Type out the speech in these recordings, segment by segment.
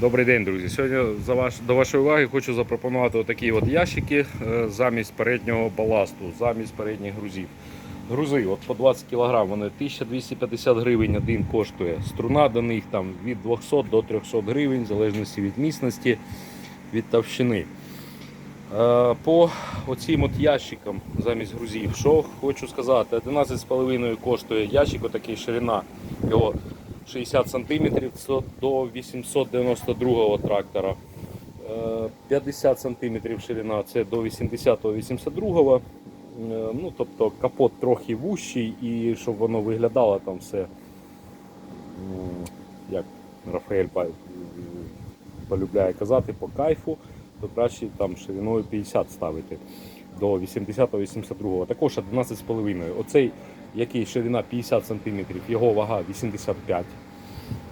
Добрий день, друзі. Сьогодні за ваш, до вашої уваги хочу запропонувати отакі от ящики е, замість переднього баласту, замість передніх грузів. Грузи от по 20 кг, вони 1250 гривень один коштує. Струна до них там від 200 до 300 гривень, в залежності від міцності, від товщини. Е, По оцім от ящикам замість грузів, що хочу сказати, 11,5 коштує ящик, отакий ширина його 60 см до 892 трактора. Е, 50 см ширина це до 80-82. Е, Ну, тобто капот трохи вущий і щоб воно виглядало там все, як Рафаель полюбляє казати, по кайфу, то краще там шириною 50 ставити до 80-82. Також 11,5. Оцей, який ширина 50 см, його вага 85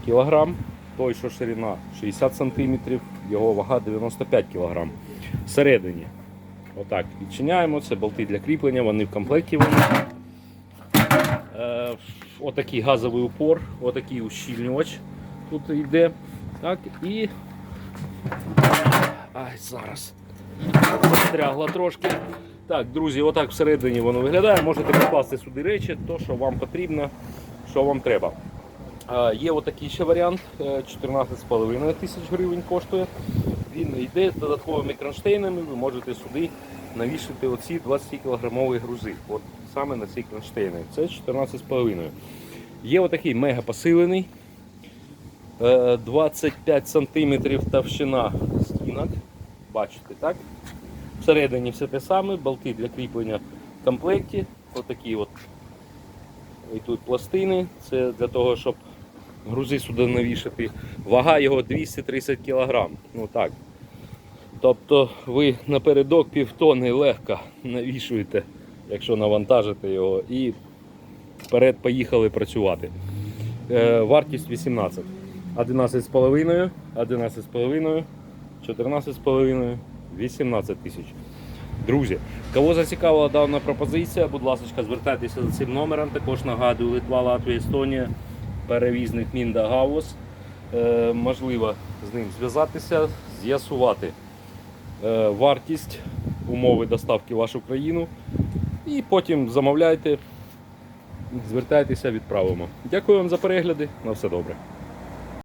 кг. Той, що ширина 60 см, його вага 95 кг. Всередині. Отак відчиняємо, це болти для кріплення, вони в комплекті вони. Е, отакий газовий упор, отакий ущільнювач тут йде. Так, і. Ай, зараз. Застрягла трошки. Так, друзі, отак всередині воно виглядає. Можете покласти сюди речі, то, що вам потрібно, що вам треба. Є отакий ще варіант, е, 14,5 тисяч гривень коштує. Він йде з додатковими кронштейнами, ви можете сюди навішати оці 20-кілограмові грузи. От саме на ці кронштейни. Це 14,5. Є отакий мега посилений. е, 25 см товщина стінок. Бачите, так? Всередині все те саме, болти для кріплення в комплекті. Отакі от тут пластини. Це для того, щоб грузи сюди навішати. Вага його 230 кг. Ну так. Тобто ви напередок півтони легко навішуєте, якщо навантажите його, і вперед поїхали працювати. Е, вартість 18. 11,5, 11,5, 14,5, 18 тисяч. Друзі, кого зацікавила дана пропозиція, будь ласка, звертайтеся за цим номером. Також нагадую, Литва, Латвія, Естонія, перевізник Мінда Гаус. Е, можливо з ним зв'язатися, з'ясувати е, вартість, умови доставки в вашу країну. І потім замовляйте, звертайтеся, відправимо. Дякую вам за перегляди. На все добре.